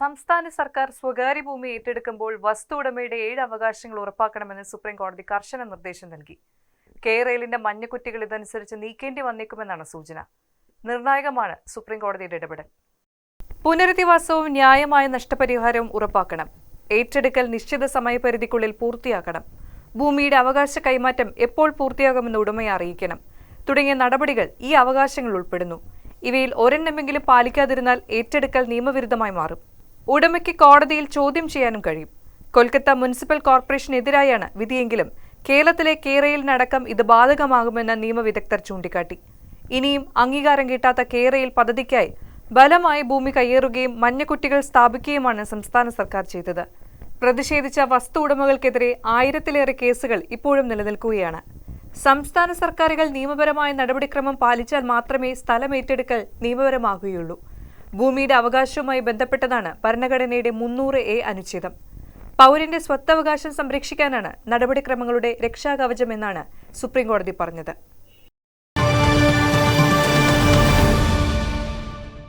സംസ്ഥാന സർക്കാർ സ്വകാര്യ ഭൂമി ഏറ്റെടുക്കുമ്പോൾ വസ്തു ഉടമയുടെ ഏഴ് അവകാശങ്ങൾ ഉറപ്പാക്കണമെന്ന് സുപ്രീം കോടതി കർശന നിർദ്ദേശം നൽകി. കെ മഞ്ഞക്കുറ്റികൾ ഇതനുസരിച്ച് നീക്കേണ്ടി വന്നേക്കുമെന്നാണ് സൂചന. നിർണായകമാണ് സുപ്രീം കോടതിയുടെ ഇടപെടൽ. പുനരധിവാസവും ന്യായമായ നഷ്ടപരിഹാരവും ഉറപ്പാക്കണം. ഏറ്റെടുക്കൽ നിശ്ചിത സമയപരിധിക്കുള്ളിൽ പൂർത്തിയാക്കണം. ഭൂമിയുടെ അവകാശ കൈമാറ്റം എപ്പോൾ പൂർത്തിയാകുമെന്ന് ഉടമയെ അറിയിക്കണം. തുടങ്ങിയ നടപടികൾ ഈ അവകാശങ്ങൾ ഉൾപ്പെടുന്നു. ഇവയിൽ ഒരെണ്ണമെങ്കിലും പാലിക്കാതിരുന്നാൽ ഏറ്റെടുക്കൽ നിയമവിരുദ്ധമായി മാറും. ഉടമയ്ക്ക് കോടതിയിൽ ചോദ്യം ചെയ്യാനും കഴിയും. കൊൽക്കത്ത മുനിസിപ്പൽ കോർപ്പറേഷനെതിരായാണ് വിധിയെങ്കിലും കേരളത്തിലെ കേരയിലിനടക്കം ഇത് ബാധകമാകുമെന്ന് നിയമവിദഗ്ധർ ചൂണ്ടിക്കാട്ടി. ഇനിയും അംഗീകാരം കിട്ടാത്ത കേരയിൽ പദ്ധതിക്കായി ബലമായി ഭൂമി കയ്യേറുകയും മഞ്ഞക്കുട്ടികൾ സ്ഥാപിക്കുകയുമാണ് സംസ്ഥാന സർക്കാർ ചെയ്തത്. പ്രതിഷേധിച്ച വസ്തു ഉടമകൾക്കെതിരെ ആയിരത്തിലേറെ കേസുകൾ ഇപ്പോഴും നിലനിൽക്കുകയാണ്. സംസ്ഥാന സർക്കാരുകൾ നിയമപരമായ നടപടിക്രമം പാലിച്ചാൽ മാത്രമേ സ്ഥലമേറ്റെടുക്കൽ നിയമപരമാകുകയുള്ളൂ. ഭൂമിയുടെ അവകാശവുമായി ബന്ധപ്പെട്ടതാണ് ഭരണഘടനയുടെ മുന്നൂറ് എ അനുച്ഛേദം. പൗരന്റെ സ്വത്തവകാശം സംരക്ഷിക്കാനാണ് നടപടിക്രമങ്ങളുടെ രക്ഷാകവചമെന്നാണ് സുപ്രീംകോടതി പറഞ്ഞത്.